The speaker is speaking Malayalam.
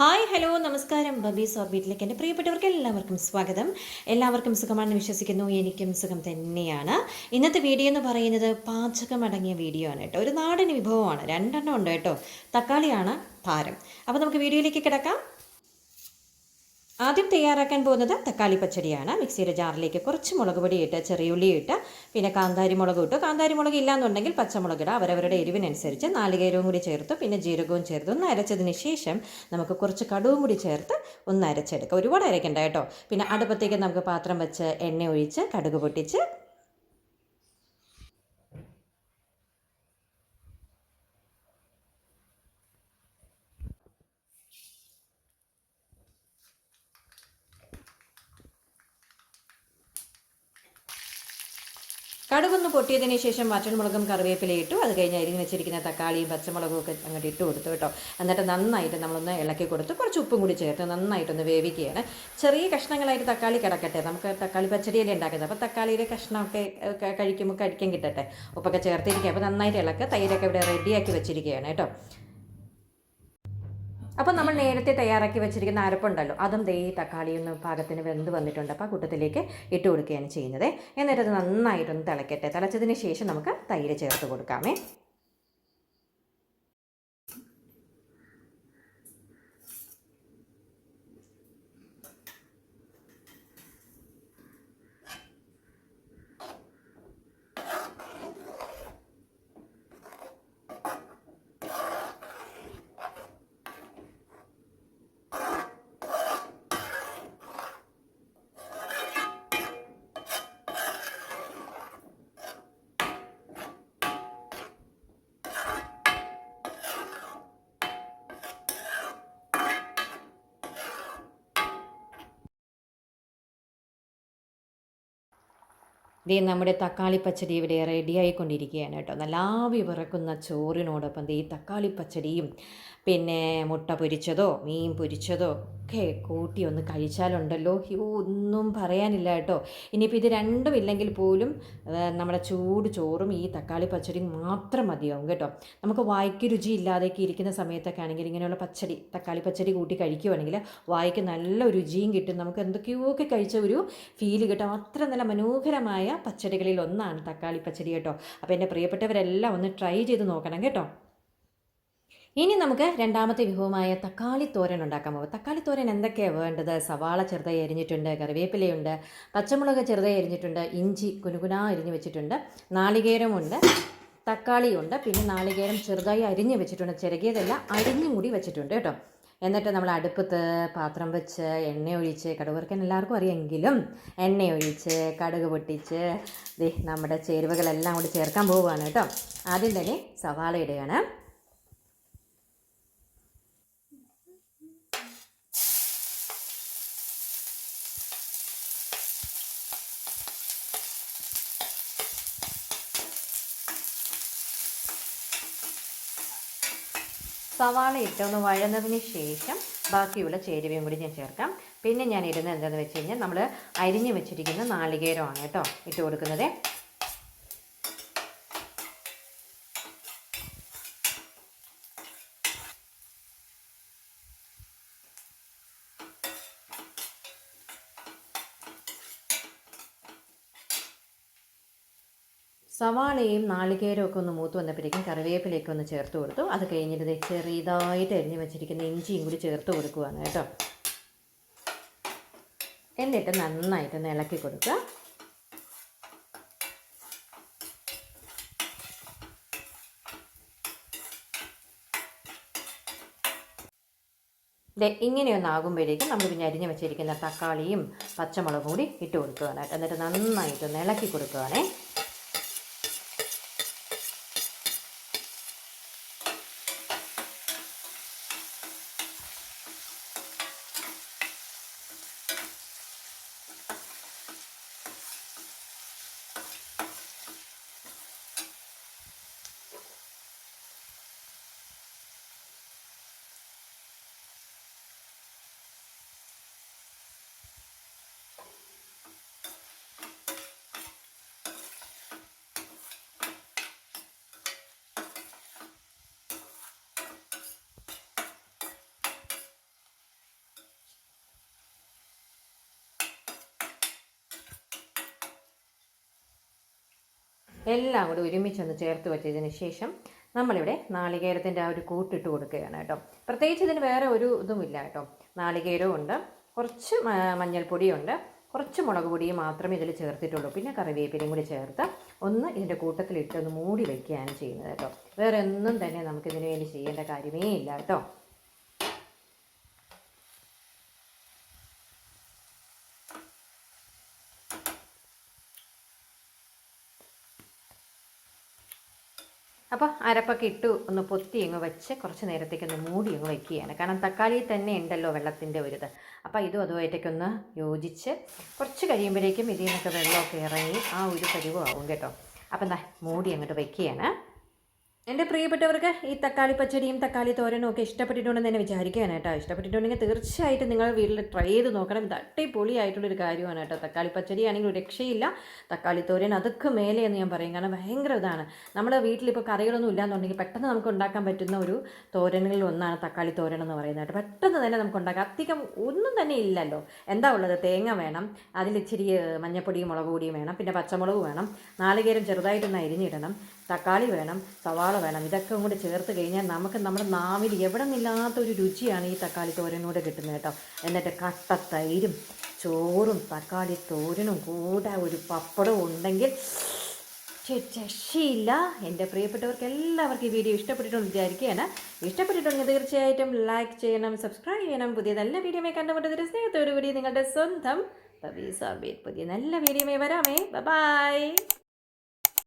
ഹായ് ഹലോ നമസ്കാരം. ബബീസ് ഓർബീറ്റിലേക്ക് എന്റെ പ്രിയപ്പെട്ടവർക്ക് എല്ലാവർക്കും സ്വാഗതം. എല്ലാവർക്കും സുഖമാണെന്ന് വിശ്വസിക്കുന്നു. എനിക്കും സുഖം തന്നെയാണ്. ഇന്നത്തെ വീഡിയോ എന്ന് പറയുന്നത് പാചകം അടങ്ങിയ വീഡിയോ ആണ് കേട്ടോ. ഒരു നാടൻ വിഭവമാണ്. രണ്ടെണ്ണം ഉണ്ട് കേട്ടോ. തക്കാളിയാണ് താരം അപ്പോൾ നമുക്ക് വീഡിയോയിലേക്ക് കിടക്കാം. ആദ്യം തയ്യാറാക്കാൻ പോകുന്നത് തക്കാളി പച്ചടിയാണ്. മിക്സിയുടെ ജാറിലേക്ക് കുറച്ച് മുളക് പൊടി ഇട്ട് ചെറിയുള്ളി ഇട്ട് പിന്നെ കാന്താരി മുളക് ഇട്ടു. കാന്താരി മുളക് ഇല്ലാന്നുണ്ടെങ്കിൽ പച്ചമുളക് ഇടുക അവരവരുടെ എരിവിനനുസരിച്ച് നാളികേരവും കൂടി ചേർത്ത് പിന്നെ ജീരകവും ചേർത്ത് ഒന്ന് അരച്ചതിന് ശേഷം നമുക്ക് കുറച്ച് കടുവും കൂടി ചേർത്ത് ഒന്ന് അരച്ചെടുക്കുക ഒരുപാട് അരയ്ക്കണ്ട കേട്ടോ. പിന്നെ അടുപ്പത്തേക്ക് നമുക്ക് പാത്രം വെച്ച് എണ്ണ ഒഴിച്ച് കടുക് പൊട്ടിച്ച് കടുകൊന്ന് പൊട്ടിയതിന് ശേഷം വറ്റൽമുളകും കറിവേപ്പിലയിട്ടു അത് കഴിഞ്ഞ് അരിഞ്ഞ് വെച്ചിരിക്കുന്ന തക്കാളിയും പച്ചമുളകും ഒക്കെ അങ്ങോട്ട് ഇട്ട് കൊടുത്തു കേട്ടോ. എന്നിട്ട് നന്നായിട്ട് നമ്മളൊന്ന് ഇളക്കി കൊടുത്ത്. കുറച്ച് ഉപ്പും കൂടി ചേർത്ത് നന്നായിട്ടൊന്ന് വേവിക്കുകയാണ്. ചെറിയ കഷ്ണങ്ങളായിട്ട് തക്കാളി കിടക്കട്ടെ. നമുക്ക് തക്കാളി പച്ചടിയല്ലേ ഉണ്ടാക്കുന്നത്. അപ്പോൾ തക്കാളിയുടെ കഷ്ണമൊക്കെ കഴിക്കുമ്പോൾ കഴിക്കാൻ കിട്ടട്ടെ. ഉപ്പൊക്കെ ചേർത്തിരിക്കുക. അപ്പോൾ നന്നായിട്ട് ഇളക്കുക. തൈരൊക്കെ ഇവിടെ റെഡിയാക്കി വെച്ചിരിക്കുകയാണ് കേട്ടോ. അപ്പോൾ നമ്മൾ നേരത്തെ തയ്യാറാക്കി വെച്ചിരിക്കുന്ന അരപ്പുണ്ടല്ലോ അതും ദേ ഈ തക്കാളി ഒന്ന് പാകത്തിന് വെന്ത് വന്നിട്ടുണ്ട്. അപ്പോൾ കൂട്ടത്തിലേക്ക് ഇട്ട് കൊടുക്കുകയാണ് ചെയ്യുന്നത്. എന്നിട്ട് അത് നന്നായിട്ടൊന്ന് തിളക്കട്ടെ. തിളച്ചതിന് ശേഷം നമുക്ക് തൈര് ചേർത്ത് കൊടുക്കാമേ. ദേ നമ്മുടെ തക്കാളി പച്ചടി ഇവിടെ റെഡിയായിക്കൊണ്ടിരിക്കുകയാണ് കേട്ടോ. നല്ല വിറക്കുന്ന ചോറിനോടൊപ്പം ദേ ഈ തക്കാളി പച്ചടിയും പിന്നെ മുട്ട പൊരിച്ചതോ മീൻ പൊരിച്ചതോ ഒക്കെ കൂട്ടി ഒന്ന് കഴിച്ചാലുണ്ടല്ലോ. അയ്യോ ഒന്നും പറയാനില്ല കേട്ടോ. ഇനിയിപ്പോൾ ഇത് രണ്ടും ഇല്ലെങ്കിൽ പോലും നമ്മുടെ ചൂട് ചോറും ഈ തക്കാളി പച്ചടിയും മാത്രം മതിയാവും കേട്ടോ. നമുക്ക് വായ്ക്ക് രുചി ഇല്ലാതെയൊക്കെ ഇരിക്കുന്ന സമയത്തൊക്കെ ആണെങ്കിൽ ഇങ്ങനെയുള്ള പച്ചടി തക്കാളി പച്ചടി കൂട്ടി കഴിക്കുവാണെങ്കിൽ വായിക്ക് നല്ല രുചിയും കിട്ടും. നമുക്ക് എന്തൊക്കെയോ ഒക്കെ കഴിച്ച ഒരു ഫീൽ കിട്ടും. അത്ര നല്ല മനോഹരമായ പച്ചടികളിൽ ഒന്നാണ് തക്കാളി പച്ചടി കേട്ടോ. അപ്പോൾ എന്റെ പ്രിയപ്പെട്ടവരെല്ലാം ഒന്ന് ട്രൈ ചെയ്ത് നോക്കണം കേട്ടോ. ഇനി നമുക്ക് രണ്ടാമത്തെ വിഭവമായ തക്കാളി തോരൻ ഉണ്ടാക്കാൻ പോകും തക്കാളി തോരൻ എന്തൊക്കെയാണ് വേണ്ടത്? സവാള ചെറുതായി അരിഞ്ഞിട്ടുണ്ട് കറിവേപ്പിലയുണ്ട് പച്ചമുളക് ചെറുതായി അരിഞ്ഞിട്ടുണ്ട് ഇഞ്ചി കുനുകുനാ അരിഞ്ഞു വെച്ചിട്ടുണ്ട് നാളികേരമുണ്ട് തക്കാളിയുണ്ട് പിന്നെ നാളികേരം ചെറുതായി അരിഞ്ഞു വെച്ചിട്ടുണ്ട് ചിരകിയതല്ല അരിഞ്ഞു മുടി വെച്ചിട്ടുണ്ട് കേട്ടോ. എന്നിട്ട് നമ്മൾ അടുപ്പത്ത് പാത്രം വെച്ച് എണ്ണ ഒഴിച്ച് കടുക് വറുക്കാൻ എല്ലാവർക്കും അറിയാമെങ്കിലും എണ്ണ ഒഴിച്ച് കടുക് പൊട്ടിച്ച് ദേ നമ്മുടെ ചേരുവകളെല്ലാം കൂടി ചേർക്കാൻ പോവുകയാണ് കേട്ടോ. ആദ്യം തന്നെ സവാള ഇടുകയാണ്. സവാള ഇട്ട് ഒന്ന് വഴന്നതിന് ശേഷം ബാക്കിയുള്ള ചേരുവയും കൂടി ഞാൻ ചേർക്കാം. പിന്നെ ഞാൻ ഇടുന്നത് എന്താണെന്ന് വെച്ച് കഴിഞ്ഞാൽ നമ്മൾ അരിഞ്ഞ് വെച്ചിരിക്കുന്ന നാളികേരമാണ് കേട്ടോ ഇട്ട് കൊടുക്കുന്നത്. സവാളയും നാളികേരവും ഒക്കെ ഒന്ന് മൂത്ത് വന്നപ്പോഴേക്കും കറിവേപ്പിലേക്ക് ഒന്ന് ചേർത്ത് കൊടുത്തു. അത് കഴിഞ്ഞിട്ട് ചെറിയതായിട്ട് എരിഞ്ഞ് വെച്ചിരിക്കുന്ന ഇഞ്ചിയും കൂടി ചേർത്ത് കൊടുക്കുകയാണ് കേട്ടോ. എന്നിട്ട് നന്നായിട്ടൊന്ന് ഇളക്കി കൊടുക്കുക. ദേ ഇങ്ങനെയൊന്ന് ആകുമ്പോഴേക്കും നമ്മൾ പിന്നെ അരിഞ്ഞ് വെച്ചിരിക്കുന്ന തക്കാളിയും പച്ചമുളകും കൂടി ഇട്ട് കൊടുക്കുകയാണ് എന്നിട്ട് നന്നായിട്ടൊന്ന് ഇളക്കി കൊടുക്കുകയാണേ എല്ലാം കൂടി ഒരുമിച്ചൊന്ന് ചേർത്ത് വെച്ചതിന് ശേഷം നമ്മളിവിടെ നാളികേരത്തിന്റെ ആ ഒരു കൂട്ടിട്ട് കൊടുക്കുകയാണ് കേട്ടോ. പ്രത്യേകിച്ച് ഇതിന് വേറെ ഒരു ഇതുമില്ല കേട്ടോ. നാളികേരവും ഉണ്ട് കുറച്ച് മഞ്ഞൾപ്പൊടിയുണ്ട് കുറച്ച് മുളക് പൊടിയും മാത്രമേ ഇതിൽ ചേർത്തിട്ടുള്ളൂ. പിന്നെ കറിവേപ്പിലയും കൂടി ചേർത്ത് ഒന്ന് ഇതിന്റെ കൂട്ടത്തിലിട്ട് ഒന്ന് മൂടി വയ്ക്കുകയാണ് ചെയ്യുന്നത് കേട്ടോ. വേറെ ഒന്നും തന്നെ നമുക്കിതിന് വേണ്ടി ചെയ്യേണ്ട കാര്യമേ ഇല്ല കേട്ടോ. അപ്പോൾ അരപ്പൊക്കെ ഇട്ട് ഒന്ന് പൊത്തി അങ്ങ് വെച്ച് കുറച്ച് നേരത്തേക്ക് ഒന്ന് മൂടി അങ്ങ് വയ്ക്കുകയാണ് കാരണം തക്കാളി തന്നെ ഉണ്ടല്ലോ വെള്ളത്തിന്റെ ഒരു ഇത് അപ്പോൾ ഇതും അതുമായിട്ടൊക്കെ യോജിച്ച് കുറച്ച് കഴിയുമ്പോഴേക്കും ഇതിൽ നിന്നൊക്കെ വെള്ളമൊക്കെ ഇറങ്ങി ആ ഒരു പരിവാകും കേട്ടോ. അപ്പം എന്താ മൂടി അങ്ങോട്ട് വയ്ക്കുകയാണ് എന്റെ പ്രിയപ്പെട്ടവർക്ക് ഈ തക്കാളി പച്ചടിയും തക്കാളി തോരനും ഒക്കെ ഇഷ്ടപ്പെട്ടിട്ടുണ്ടെന്ന് തന്നെ വിചാരിക്കുകയാണ് കേട്ടോ. ഇഷ്ടപ്പെട്ടിട്ടുണ്ടെങ്കിൽ തീർച്ചയായിട്ടും നിങ്ങൾ വീട്ടിൽ ട്രൈ ചെയ്ത് നോക്കണം. ഇത് അടിപൊളിയായിട്ടുള്ളൊരു കാര്യമാണ് കേട്ടോ. തക്കാളി പച്ചടി ആണെങ്കിൽ രക്ഷയില്ല. തക്കാളി തോരൻ അതൊക്കെ മേലെ എന്ന് ഞാൻ പറയും. കാരണം ഭയങ്കര ഇതാണ്. നമ്മുടെ വീട്ടിലിപ്പോൾ കറികളൊന്നും ഇല്ലാന്നുണ്ടെങ്കിൽ പെട്ടെന്ന് നമുക്ക് ഉണ്ടാക്കാൻ പറ്റുന്ന ഒരു തോരനുകളിൽ ഒന്നാണ് തക്കാളി തോരൻ എന്ന് പറയുന്നത് കേട്ടോ. പെട്ടെന്ന് തന്നെ നമുക്ക് ഉണ്ടാക്കാം. അധികം ഒന്നും തന്നെ ഇല്ലല്ലോ. എന്താ ഉള്ളത്? തേങ്ങ വേണം. അതിൽ ഇച്ചിരി മഞ്ഞപ്പൊടിയും മുളക് പൊടിയും വേണം. പിന്നെ പച്ചമുളക് വേണം. നാളികേരം ചെറുതായിട്ടൊന്ന് അരിഞ്ഞിടണം. തക്കാളി വേണം സവാള വേണം ഇതൊക്കെ കൂടി ചേർത്ത് കഴിഞ്ഞാൽ നമുക്ക് നമ്മുടെ നാവിൽ എവിടെ നിന്നില്ലാത്തൊരു രുചിയാണ് ഈ തക്കാളി തോരനൂടെ കിട്ടുന്നത് കേട്ടോ. എന്നിട്ട് കട്ട തൈരും ചോറും തക്കാളി തോരനും കൂടെ ഒരു പപ്പടവും ഉണ്ടെങ്കിൽ രക്ഷയില്ല. എന്റെ പ്രിയപ്പെട്ടവർക്ക് എല്ലാവർക്കും ഈ വീഡിയോ ഇഷ്ടപ്പെട്ടിട്ടുണ്ടെന്ന് വിചാരിക്കുകയാണ്. ഇഷ്ടപ്പെട്ടിട്ടുണ്ടെങ്കിൽ തീർച്ചയായിട്ടും ലൈക്ക് ചെയ്യണം സബ്സ്ക്രൈബ് ചെയ്യണം. പുതിയ നല്ല വീഡിയോമേ കണ്ടുകൊണ്ട് സ്നേഹത്തോടുകൂടി നിങ്ങളുടെ സ്വന്തം പുതിയ നല്ല വീഡിയോമേ വരാമേ. ബൈ